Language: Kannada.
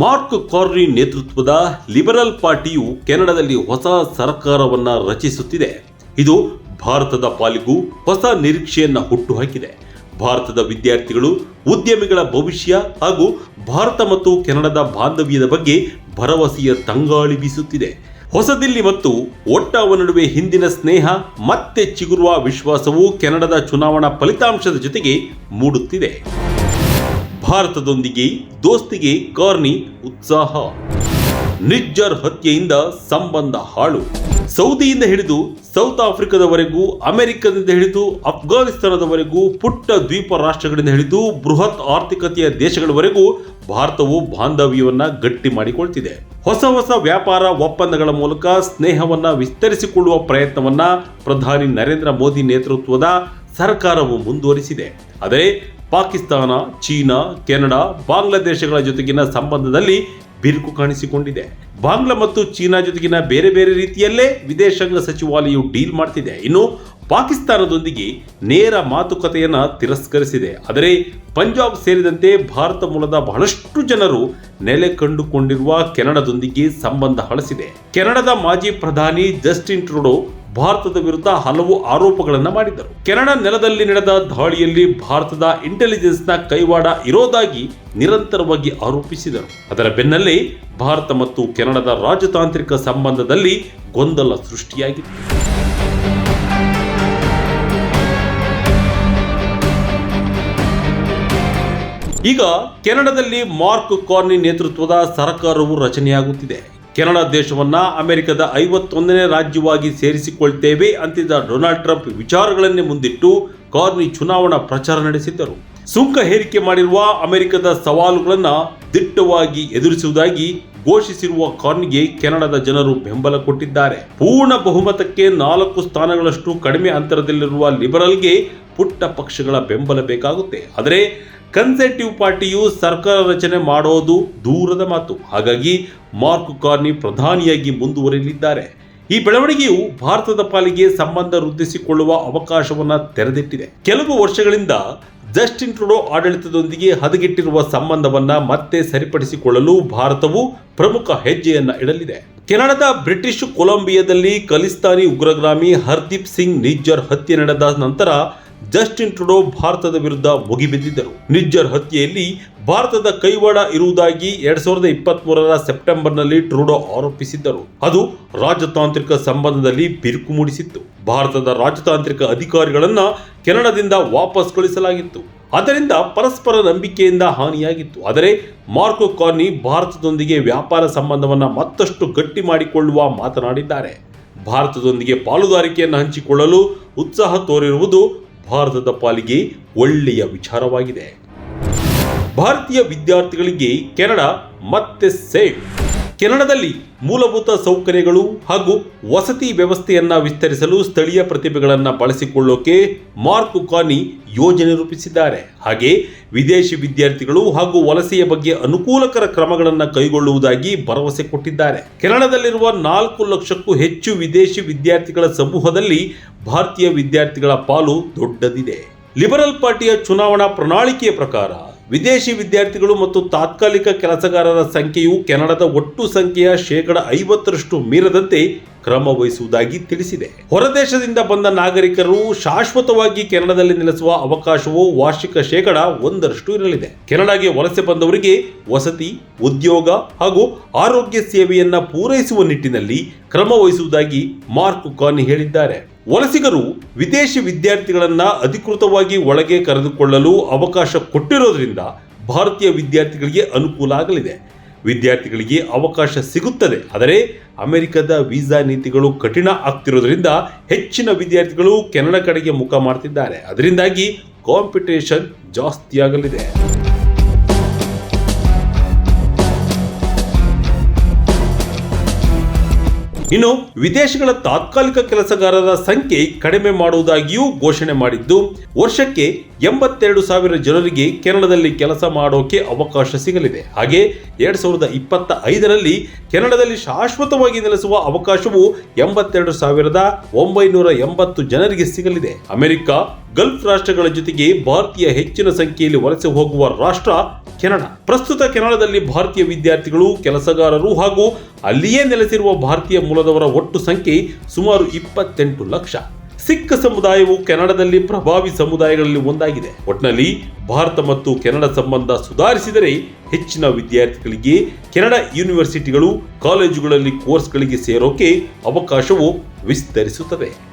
ಮಾರ್ಕ್ ಕಾರ್ನಿ ನೇತೃತ್ವದ ಲಿಬರಲ್ ಪಾರ್ಟಿಯು ಕೆನಡಾದಲ್ಲಿ ಹೊಸ ಸರ್ಕಾರವನ್ನ ರಚಿಸುತ್ತಿದೆ. ಇದು ಭಾರತದ ಪಾಲಿಗೂ ಹೊಸ ನಿರೀಕ್ಷೆಯನ್ನು ಹುಟ್ಟುಹಾಕಿದೆ. ಭಾರತದ ವಿದ್ಯಾರ್ಥಿಗಳು, ಉದ್ಯಮಿಗಳ ಭವಿಷ್ಯ ಹಾಗೂ ಭಾರತ ಮತ್ತು ಕೆನಡಾದ ಬಾಂಧವ್ಯದ ಬಗ್ಗೆ ಭರವಸೆಯ ತಂಗಾಳಿ ಬೀಸುತ್ತಿದೆ. ಹೊಸದಿಲ್ಲಿ ಮತ್ತು ಒಟ್ಟಾವ ನಡುವೆ ಹಿಂದಿನ ಸ್ನೇಹ, ಮತ್ತೆ ಚಿಗುರುವ ವಿಶ್ವಾಸವು ಕೆನಡಾದ ಚುನಾವಣಾ ಫಲಿತಾಂಶದ ಜೊತೆಗೆ ಮೂಡುತ್ತಿದೆ. ಭಾರತದೊಂದಿಗೆ ದೋಸ್ತಿಗೆ ಕಾರ್ನಿ ಉತ್ಸಾಹ. ನಿಜ್ಜರ್ ಹತ್ಯೆಯಿಂದ ಸಂಬಂಧ ಹಾಳು. ಸೌದಿಯಿಂದ ಹಿಡಿದು ಸೌತ್ ಆಫ್ರಿಕಾದವರೆಗೂ, ಅಮೆರಿಕದಿಂದ ಹಿಡಿದು ಅಫ್ಘಾನಿಸ್ತಾನದವರೆಗೂ, ಪುಟ್ಟ ದ್ವೀಪ ರಾಷ್ಟ್ರಗಳಿಂದ ಹಿಡಿದು ಬೃಹತ್ ಆರ್ಥಿಕತೆಯ ದೇಶಗಳವರೆಗೂ ಭಾರತವು ಬಾಂಧವ್ಯವನ್ನ ಗಟ್ಟಿ ಮಾಡಿಕೊಳ್ತಿದೆ. ಹೊಸ ಹೊಸ ವ್ಯಾಪಾರ ಒಪ್ಪಂದಗಳ ಮೂಲಕ ಸ್ನೇಹವನ್ನ ವಿಸ್ತರಿಸಿಕೊಳ್ಳುವ ಪ್ರಯತ್ನವನ್ನ ಪ್ರಧಾನಿ ನರೇಂದ್ರ ಮೋದಿ ನೇತೃತ್ವದ ಸರ್ಕಾರವು ಮುಂದುವರಿಸಿದೆ. ಆದರೆ ಪಾಕಿಸ್ತಾನ, ಚೀನಾ, ಕೆನಡಾ, ಬಾಂಗ್ಲಾದೇಶಗಳ ಜೊತೆಗಿನ ಸಂಬಂಧದಲ್ಲಿ ಬಿರುಕು ಕಾಣಿಸಿಕೊಂಡಿದೆ. ಬಾಂಗ್ಲಾ ಮತ್ತು ಚೀನಾ ಜೊತೆಗಿನ ಬೇರೆ ಬೇರೆ ರೀತಿಯಲ್ಲೇ ವಿದೇಶಾಂಗ ಸಚಿವಾಲಯವು ಡೀಲ್ ಮಾಡ್ತಿದೆ. ಇನ್ನು ಪಾಕಿಸ್ತಾನದೊಂದಿಗೆ ನೇರ ಮಾತುಕತೆಯನ್ನು ತಿರಸ್ಕರಿಸಿದೆ. ಆದರೆ ಪಂಜಾಬ್ ಸೇರಿದಂತೆ ಭಾರತ ಮೂಲದ ಬಹಳಷ್ಟು ಜನರು ನೆಲೆ ಕಂಡುಕೊಂಡಿರುವ ಕೆನಡಾದೊಂದಿಗೆ ಸಂಬಂಧ ಹಳಸಿದೆ. ಕೆನಡಾದ ಮಾಜಿ ಪ್ರಧಾನಿ ಜಸ್ಟಿನ್ ಟ್ರೂಡೋ ಭಾರತದ ವಿರುದ್ಧ ಹಲವು ಆರೋಪಗಳನ್ನು ಮಾಡಿದ್ದರು. ಕೆನಡಾ ನೆಲದಲ್ಲಿ ನಡೆದ ದಾಳಿಯಲ್ಲಿ ಭಾರತದ ಇಂಟೆಲಿಜೆನ್ಸ್ನ ಕೈವಾಡ ಇರೋದಾಗಿ ನಿರಂತರವಾಗಿ ಆರೋಪಿಸಿದರು. ಅದರ ಬೆನ್ನಲ್ಲೇ ಭಾರತ ಮತ್ತು ಕೆನಡಾದ ರಾಜತಾಂತ್ರಿಕ ಸಂಬಂಧದಲ್ಲಿ ಗೊಂದಲ ಸೃಷ್ಟಿಯಾಗಿದೆ. ಈಗ ಕೆನಡಾದಲ್ಲಿ ಮಾರ್ಕ್ ಕಾರ್ನಿ ನೇತೃತ್ವದ ಸರ್ಕಾರವು ರಚನೆಯಾಗುತ್ತಿದೆ. ಕೆನಡಾ ದೇಶವನ್ನ ಅಮೆರಿಕದ ಐವತ್ತೊಂದನೇ ರಾಜ್ಯವಾಗಿ ಸೇರಿಸಿಕೊಳ್ತೇವೆ ಅಂತಿದ್ದ ಡೊನಾಲ್ಡ್ ಟ್ರಂಪ್ ವಿಚಾರಗಳನ್ನೇ ಮುಂದಿಟ್ಟು ಕಾರ್ನಿ ಚುನಾವಣಾ ಪ್ರಚಾರ ನಡೆಸಿದ್ದರು. ಸುಂಕ ಹೇರಿಕೆ ಮಾಡಿರುವ ಅಮೆರಿಕದ ಸವಾಲುಗಳನ್ನು ದಿಟ್ಟವಾಗಿ ಎದುರಿಸುವುದಾಗಿ ಘೋಷಿಸಿರುವ ಕಾರ್ನಿಗೆ ಕೆನಡಾದ ಜನರು ಬೆಂಬಲ ಕೊಟ್ಟಿದ್ದಾರೆ. ಪೂರ್ಣ ಬಹುಮತಕ್ಕೆ ನಾಲ್ಕು ಸ್ಥಾನಗಳಷ್ಟು ಕಡಿಮೆ ಅಂತರದಲ್ಲಿರುವ ಲಿಬರಲ್ಗೆ ಪುಟ್ಟ ಪಕ್ಷಗಳ ಬೆಂಬಲ ಬೇಕಾಗುತ್ತೆ. ಆದರೆ ಕನ್ಸರ್ವೇಟಿವ್ ಪಾರ್ಟಿಯು ಸರ್ಕಾರ ರಚನೆ ಮಾಡೋದು ದೂರದ ಮಾತು. ಹಾಗಾಗಿ ಮಾರ್ಕ್ ಕಾರ್ನಿ ಪ್ರಧಾನಿಯಾಗಿ ಮುಂದುವರಿಯಲಿದ್ದಾರೆ. ಈ ಬೆಳವಣಿಗೆಯು ಭಾರತದ ಪಾಲಿಗೆ ಸಂಬಂಧ ವೃದ್ಧಿಸಿಕೊಳ್ಳುವ ಅವಕಾಶವನ್ನು ತೆರೆದಿಟ್ಟಿದೆ. ಕೆಲವು ವರ್ಷಗಳಿಂದ ಜಸ್ಟಿನ್ ಟ್ರುಡೋ ಆಡಳಿತದೊಂದಿಗೆ ಹದಗೆಟ್ಟಿರುವ ಸಂಬಂಧವನ್ನ ಮತ್ತೆ ಸರಿಪಡಿಸಿಕೊಳ್ಳಲು ಭಾರತವು ಪ್ರಮುಖ ಹೆಜ್ಜೆಯನ್ನ ಇಡಲಿದೆ. ಕೆನಡಾದ ಬ್ರಿಟಿಷ್ ಕೊಲಂಬಿಯಾದಲ್ಲಿ ಖಲಿಸ್ತಾನಿ ಉಗ್ರಗಾಮಿ ಹರ್ದೀಪ್ ಸಿಂಗ್ ನಿಜ್ಜರ್ ಹತ್ಯೆ ನಡೆದ ನಂತರ ಜಸ್ಟಿನ್ ಟ್ರುಡೋ ಭಾರತದ ವಿರುದ್ಧ ಮುಗಿಬಿದ್ದಿದ್ದರು. ನಿಜ್ಜರ್ ಹತ್ಯೆಯಲ್ಲಿ ಭಾರತದ ಕೈವಾಡ ಇರುವುದಾಗಿ ಎರಡ್ ಸಾವಿರದ ಇಪ್ಪತ್ತ್ ಮೂರರ ಸೆಪ್ಟೆಂಬರ್ನಲ್ಲಿ ಟ್ರೂಡೋ ಆರೋಪಿಸಿದ್ದರು. ಅದು ರಾಜತಾಂತ್ರಿಕ ಸಂಬಂಧದಲ್ಲಿ ಬಿರುಕು ಮೂಡಿಸಿತ್ತು. ಭಾರತದ ರಾಜತಾಂತ್ರಿಕ ಅಧಿಕಾರಿಗಳನ್ನು ಕೆನಡಾದಿಂದ ವಾಪಸ್ ಕಳಿಸಲಾಗಿತ್ತು ಅದರಿಂದ ಪರಸ್ಪರ ನಂಬಿಕೆಯಿಂದ ಹಾನಿಯಾಗಿತ್ತು. ಆದರೆ ಮಾರ್ಕೋ ಕಾರ್ನಿ ಭಾರತದೊಂದಿಗೆ ವ್ಯಾಪಾರ ಸಂಬಂಧವನ್ನು ಮತ್ತಷ್ಟು ಗಟ್ಟಿ ಮಾಡಿಕೊಳ್ಳುವ ಮಾತನಾಡಿದ್ದಾರೆ. ಭಾರತದೊಂದಿಗೆ ಪಾಲುದಾರಿಕೆಯನ್ನು ಹಂಚಿಕೊಳ್ಳಲು ಉತ್ಸಾಹ ತೋರಿರುವುದು ಭಾರತದ ಪಾಲಿಗೆ ಒಳ್ಳೆಯ ವಿಚಾರವಾಗಿದೆ. ಭಾರತೀಯ ವಿದ್ಯಾರ್ಥಿಗಳಿಗೆ ಕೆನಡಾ ಮತ್ತೆ ಸೇಫ್ ಕೆನಡಾದಲ್ಲಿ ಮೂಲಭೂತ ಸೌಕರ್ಯಗಳು ಹಾಗೂ ವಸತಿ ವ್ಯವಸ್ಥೆಯನ್ನ ವಿಸ್ತರಿಸಲು ಸ್ಥಳೀಯ ಪ್ರತಿಭೆಗಳನ್ನು ಬಳಸಿಕೊಳ್ಳೋಕೆ ಮಾರ್ಕ್ ಕಾನಿ ಯೋಜನೆ ರೂಪಿಸಿದ್ದಾರೆ. ಹಾಗೆ ವಿದೇಶಿ ವಿದ್ಯಾರ್ಥಿಗಳು ಹಾಗೂ ವಲಸೆಯ ಬಗ್ಗೆ ಅನುಕೂಲಕರ ಕ್ರಮಗಳನ್ನು ಕೈಗೊಳ್ಳುವುದಾಗಿ ಭರವಸೆ ಕೊಟ್ಟಿದ್ದಾರೆ. ಕೆನಡಾದಲ್ಲಿರುವ ನಾಲ್ಕು ಲಕ್ಷಕ್ಕೂ ಹೆಚ್ಚು ವಿದೇಶಿ ವಿದ್ಯಾರ್ಥಿಗಳ ಸಮೂಹದಲ್ಲಿ ಭಾರತೀಯ ವಿದ್ಯಾರ್ಥಿಗಳ ಪಾಲು ದೊಡ್ಡದಿದೆ. ಲಿಬರಲ್ ಪಾರ್ಟಿಯ ಚುನಾವಣಾ ಪ್ರಣಾಳಿಕೆಯ ಪ್ರಕಾರ ವಿದೇಶಿ ವಿದ್ಯಾರ್ಥಿಗಳು ಮತ್ತು ತಾತ್ಕಾಲಿಕ ಕೆಲಸಗಾರರ ಸಂಖ್ಯೆಯು ಕೆನಡಾದ ಒಟ್ಟು ಸಂಖ್ಯೆಯ ಶೇಕಡ ಐವತ್ತರಷ್ಟು ಮೀರದಂತೆ ಕ್ರಮ ವಹಿಸುವುದಾಗಿ ತಿಳಿಸಿದೆ. ಹೊರದೇಶದಿಂದ ಬಂದ ನಾಗರಿಕರು ಶಾಶ್ವತವಾಗಿ ಕೆನಡಾದಲ್ಲಿ ನೆಲೆಸುವ ಅವಕಾಶವು ವಾರ್ಷಿಕ ಶೇಕಡ ಒಂದರಷ್ಟು ಇರಲಿದೆ. ಕೆನಡಾಗೆ ವಲಸೆ ಬಂದವರಿಗೆ ವಸತಿ, ಉದ್ಯೋಗ ಹಾಗೂ ಆರೋಗ್ಯ ಸೇವೆಯನ್ನ ಪೂರೈಸುವ ನಿಟ್ಟಿನಲ್ಲಿ ಕ್ರಮ ವಹಿಸುವುದಾಗಿ ಮಾರ್ಕ್ ಕಾನಿ ಹೇಳಿದ್ದಾರೆ. ವಲಸಿಗರು ವಿದೇಶಿ ವಿದ್ಯಾರ್ಥಿಗಳನ್ನು ಅಧಿಕೃತವಾಗಿ ಒಳಗೆ ಕರೆದುಕೊಳ್ಳಲು ಅವಕಾಶ ಕೊಟ್ಟಿರೋದ್ರಿಂದ ಭಾರತೀಯ ವಿದ್ಯಾರ್ಥಿಗಳಿಗೆ ಅನುಕೂಲ ಆಗಲಿದೆ. ವಿದ್ಯಾರ್ಥಿಗಳಿಗೆ ಅವಕಾಶ ಸಿಗುತ್ತದೆ. ಆದರೆ ಅಮೆರಿಕದ ವೀಸಾ ನೀತಿಗಳು ಕಠಿಣ ಆಗ್ತಿರೋದ್ರಿಂದ ಹೆಚ್ಚಿನ ವಿದ್ಯಾರ್ಥಿಗಳು ಕೆನಡಾ ಕಡೆಗೆ ಮುಖ ಮಾಡ್ತಿದ್ದಾರೆ. ಅದರಿಂದಾಗಿ ಕಾಂಪಿಟೇಷನ್ ಜಾಸ್ತಿಯಾಗಲಿದೆ. ಇನ್ನು ವಿದೇಶಗಳ ತಾತ್ಕಾಲಿಕ ಕೆಲಸಗಾರರ ಸಂಖ್ಯೆ ಕಡಿಮೆ ಮಾಡುವುದಾಗಿಯೂ ಘೋಷಣೆ ಮಾಡಿದ್ದು, ವರ್ಷಕ್ಕೆ ಎಂಬತ್ತೆರಡು ಸಾವಿರ ಜನರಿಗೆ ಕೆನಡಾದಲ್ಲಿ ಕೆಲಸ ಮಾಡೋಕೆ ಅವಕಾಶ ಸಿಗಲಿದೆ. ಹಾಗೆ ಎರಡ್ ಸಾವಿರದ ಇಪ್ಪತ್ತ ಐದರಲ್ಲಿ ಕೆನಡಾದಲ್ಲಿ ಶಾಶ್ವತವಾಗಿ ನೆಲೆಸುವ ಅವಕಾಶವು ಎಂಬತ್ತೆರಡು ಸಾವಿರದ ಒಂಬೈನೂರ ಎಂಬತ್ತು ಜನರಿಗೆ ಸಿಗಲಿದೆ. ಅಮೆರಿಕ, ಗಲ್ಫ್ ರಾಷ್ಟ್ರಗಳ ಜೊತೆಗೆ ಭಾರತೀಯ ಹೆಚ್ಚಿನ ಸಂಖ್ಯೆಯಲ್ಲಿ ವಲಸೆ ಹೋಗುವ ರಾಷ್ಟ್ರ ಕೆನಡಾ. ಪ್ರಸ್ತುತ ಕೆನಡಾದಲ್ಲಿ ಭಾರತೀಯ ವಿದ್ಯಾರ್ಥಿಗಳು, ಕೆಲಸಗಾರರು ಹಾಗೂ ಅಲ್ಲಿಯೇ ನೆಲೆಸಿರುವ ಭಾರತೀಯ ಮೂಲದವರ ಒಟ್ಟು ಸಂಖ್ಯೆ ಸುಮಾರು ಇಪ್ಪತ್ತೆಂಟು ಲಕ್ಷ. ಸಿಖ್ ಸಮುದಾಯವು ಕೆನಡಾದಲ್ಲಿ ಪ್ರಭಾವಿ ಸಮುದಾಯಗಳಲ್ಲಿ ಒಂದಾಗಿದೆ. ಒಟ್ಟಿನಲ್ಲಿ ಭಾರತ ಮತ್ತು ಕೆನಡಾ ಸಂಬಂಧ ಸುಧಾರಿಸಿದರೆ ಹೆಚ್ಚಿನ ವಿದ್ಯಾರ್ಥಿಗಳಿಗೆ ಕೆನಡಾ ಯೂನಿವರ್ಸಿಟಿಗಳು, ಕಾಲೇಜುಗಳಲ್ಲಿ ಕೋರ್ಸ್ಗಳಿಗೆ ಸೇರೋಕೆ ಅವಕಾಶವು ವಿಸ್ತರಿಸುತ್ತದೆ.